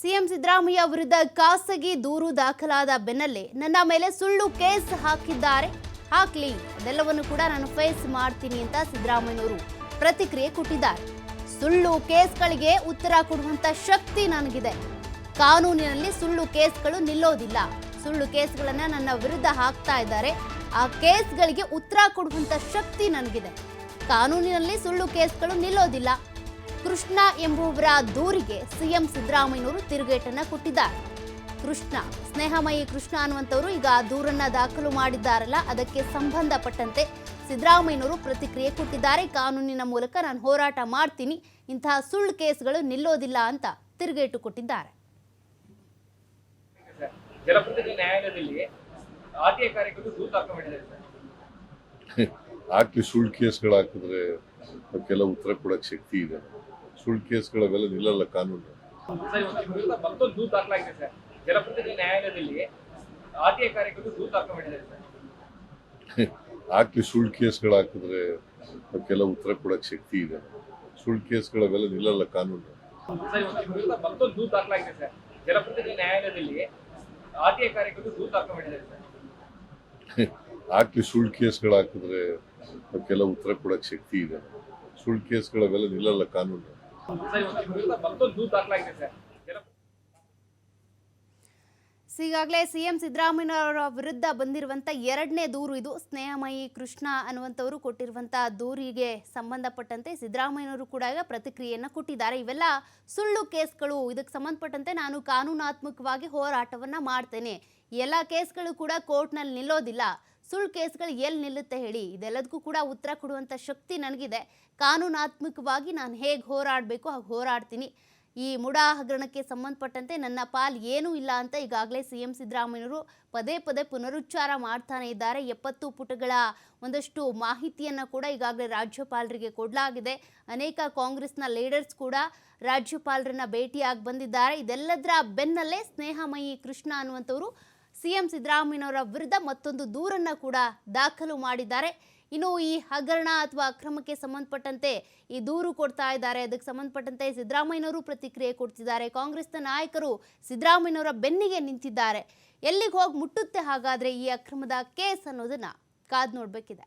CM Siddaramaiah ವಿರುದ್ಧ ಖಾಸಗಿ ದೂರು ದಾಖಲಾದ ಬೆನ್ನಲ್ಲೇ ನನ್ನ ಮೇಲೆ ಸುಳ್ಳು ಕೇಸ್ ಹಾಕಿದ್ದಾರೆ. ಹಾಕ್ಲಿ ಅದೆಲ್ಲವನ್ನು ಕೂಡ ನಾನು ಫೇಸ್ ಮಾಡ್ತೀನಿ ಅಂತ ಸಿದ್ದರಾಮಯ್ಯನವರು ಪ್ರತಿಕ್ರಿಯೆ ಕೊಟ್ಟಿದ್ದಾರೆ. ಸುಳ್ಳು ಕೇಸ್ಗಳಿಗೆ ಉತ್ತರ ಕೊಡುವಂತ ಶಕ್ತಿ ನನಗಿದೆ. ಕಾನೂನಿನಲ್ಲಿ ಸುಳ್ಳು ಕೇಸ್ಗಳು ನಿಲ್ಲೋದಿಲ್ಲ. ಸುಳ್ಳು ಕೇಸ್ಗಳನ್ನ ನನ್ನ ವಿರುದ್ಧ ಹಾಕ್ತಾ ಇದ್ದಾರೆ. ಆ ಕೇಸ್ಗಳಿಗೆ ಉತ್ತರ ಕೊಡುವಂತ ಶಕ್ತಿ ನನಗಿದೆ. ಕಾನೂನಿನಲ್ಲಿ ಸುಳ್ಳು ಕೇಸ್ಗಳು ನಿಲ್ಲೋದಿಲ್ಲ. ಕೃಷ್ಣ ಎಂಬುವರ ದೂರಿಗೆ ಸಿಎಂ ಸಿದ್ದರಾಮಯ್ಯನವರು ತಿರುಗೇಟನ್ನ ಕೊಟ್ಟಿದ್ದಾರೆ. ಕೃಷ್ಣ ಸ್ನೇಹಮಯಿ ಕೃಷ್ಣ ಅನ್ನುವಂಥವರು ಈಗ ಆ ದೂರನ್ನ ದಾಖಲು ಮಾಡಿದ್ದಾರಲ್ಲ ಅದಕ್ಕೆ ಸಂಬಂಧಪಟ್ಟಂತೆ ಸಿದ್ದರಾಮಯ್ಯನವರು ಪ್ರತಿಕ್ರಿಯೆ ಕೊಟ್ಟಿದ್ದಾರೆ. ಕಾನೂನಿನ ಮೂಲಕ ನಾನು ಹೋರಾಟ ಮಾಡ್ತೀನಿ ಇಂತಹ ಸುಳ್ಳು ಕೇಸ್ಗಳು ನಿಲ್ಲೋದಿಲ್ಲ ಅಂತ ತಿರುಗೇಟು ಕೊಟ್ಟಿದ್ದಾರೆ. ಹಾಕಿ ಸುಳ್ಳು ಕೇಸ್ಗಳು ಹಾಕಿದ್ರೆ ಅದಕ್ಕೆಲ್ಲ ಉತ್ತರ ಕೊಡಕ್ಕೆ ಶಕ್ತಿ ಇದೆ? ಸುಳ್ಳು ಬೆಲೆ ನಿಲ್ಲಲ್ಲ ಕಾನೂನು. ಮತ್ತೊಂದು ದೂರು ದಾಖಲಾಗಿದೆ ಸರ್. ನ್ಯಾಯಾಲಯದಲ್ಲಿ ಆರ್ ಕಾರ್ಯಕರ್ತರು ದೂರು ದಾಖಲು ಮಾಡಿದ್ದಾರೆ ಸರ್. ಹಾಕಿ ಸುಳ್ಳು ಕೇಸ್ಗಳು ಹಾಕಿದ್ರೆ ಅದಕ್ಕೆಲ್ಲ ಉತ್ತರ ಕೊಡಕ್ಕೆ ಶಕ್ತಿ ಇದೆ. ಸುಳ್ಳು ಬೆಲೆ ನಿಲ್ಲಲ್ಲ ಕಾನೂನು. ಮತ್ತೊಂದು ದೂರು ದಾಖಲಾಗಿದೆ ಸರ್. ನ್ಯಾಯಾಲಯದಲ್ಲಿ ಆರ್ ಕಾರ್ಯಕರ್ತರು ದೂರು ದಾಖಲು ಮಾಡಿದ್ದಾರೆ ಸರ್. ಹಾಕಿ ಸುಳ್ಳು ಕೇಸ್ಗಳು ಹಾಕಿದ್ರೆ ಅದಕ್ಕೆಲ್ಲ ಉತ್ತರ ಕೊಡಕ್ಕೆ ಶಕ್ತಿ ಇದೆ. ಸುಳ್ಳು ಬೆಲೆ ನಿಲ್ಲಲ್ಲ ಕಾನೂನು. ಈಗಾಗಲೇ ಸಿಎಂ ಸಿದ್ದರಾಮಯ್ಯನವರ ವಿರುದ್ಧ ಬಂದಿರುವಂಥ ಎರಡನೇ ದೂರು ಇದು. ಸ್ನೇಹಮಯಿ ಕೃಷ್ಣ ಅನ್ನುವಂಥವರು ಕೊಟ್ಟಿರುವಂಥ ದೂರಿಗೆ ಸಂಬಂಧಪಟ್ಟಂತೆ ಸಿದ್ದರಾಮಯ್ಯನವರು ಕೂಡ ಈಗ ಪ್ರತಿಕ್ರಿಯೆಯನ್ನು ಕೊಟ್ಟಿದ್ದಾರೆ. ಇವೆಲ್ಲ ಸುಳ್ಳು ಕೇಸ್ಗಳು. ಇದಕ್ಕೆ ಸಂಬಂಧಪಟ್ಟಂತೆ ನಾನು ಕಾನೂನಾತ್ಮಕವಾಗಿ ಹೋರಾಟವನ್ನು ಮಾಡ್ತೇನೆ. ಎಲ್ಲ ಕೇಸ್ಗಳು ಕೂಡ ಕೋರ್ಟ್ನಲ್ಲಿ ನಿಲ್ಲೋದಿಲ್ಲ. ಸುಳ್ಳು ಕೇಸ್ಗಳು ಎಲ್ಲಿ ನಿಲ್ಲುತ್ತೆ ಹೇಳಿ? ಇದೆಲ್ಲದಕ್ಕೂ ಕೂಡ ಉತ್ತರ ಕೊಡುವಂಥ ಶಕ್ತಿ ನನಗಿದೆ. ಕಾನೂನಾತ್ಮಕವಾಗಿ ನಾನು ಹೇಗೆ ಹೋರಾಡಬೇಕು, ಹಾಗೆ ಹೋರಾಡ್ತೀನಿ. ಈ ಮುಡಾ ಹಗರಣಕ್ಕೆ ಸಂಬಂಧಪಟ್ಟಂತೆ ನನ್ನ ಪಾಲ್ ಏನೂ ಇಲ್ಲ ಅಂತ ಈಗಾಗಲೇ ಸಿ ಎಂ ಸಿದ್ದರಾಮಯ್ಯವರು ಪದೇ ಪದೇ ಪುನರುಚ್ಚಾರ ಮಾಡ್ತಾನೆ ಇದ್ದಾರೆ. ಎಪ್ಪತ್ತು ಪುಟಗಳ ಒಂದಷ್ಟು ಮಾಹಿತಿಯನ್ನು ಕೂಡ ಈಗಾಗಲೇ ರಾಜ್ಯಪಾಲರಿಗೆ ಕೊಡಲಾಗಿದೆ. ಅನೇಕ ಕಾಂಗ್ರೆಸ್ನ ಲೀಡರ್ಸ್ ಕೂಡ ರಾಜ್ಯಪಾಲರನ್ನ ಭೇಟಿಯಾಗಿ ಬಂದಿದ್ದಾರೆ. ಇದೆಲ್ಲದರ ಬೆನ್ನಲ್ಲೇ ಸ್ನೇಹಮಯಿ ಕೃಷ್ಣ ಅನ್ನುವಂಥವರು ಸಿ ಎಂ ಸಿದ್ದರಾಮಯ್ಯನವರ ವಿರುದ್ಧ ಮತ್ತೊಂದು ದೂರನ್ನು ಕೂಡ ದಾಖಲು ಮಾಡಿದ್ದಾರೆ. ಇನ್ನು ಈ ಹಗರಣ ಅಥವಾ ಅಕ್ರಮಕ್ಕೆ ಸಂಬಂಧಪಟ್ಟಂತೆ ಈ ದೂರು ಕೊಡ್ತಾ ಇದ್ದಾರೆ. ಅದಕ್ಕೆ ಸಂಬಂಧಪಟ್ಟಂತೆ ಸಿದ್ದರಾಮಯ್ಯನವರು ಪ್ರತಿಕ್ರಿಯೆ ಕೊಡ್ತಿದ್ದಾರೆ. ಕಾಂಗ್ರೆಸ್ನ ನಾಯಕರು ಸಿದ್ದರಾಮಯ್ಯನವರ ಬೆನ್ನಿಗೆ ನಿಂತಿದ್ದಾರೆ. ಎಲ್ಲಿಗೆ ಹೋಗಿ ಮುಟ್ಟುತ್ತೆ ಹಾಗಾದರೆ ಈ ಅಕ್ರಮದ ಕೇಸ್ ಅನ್ನೋದನ್ನು ಕಾದು ನೋಡ್ಬೇಕಿದೆ.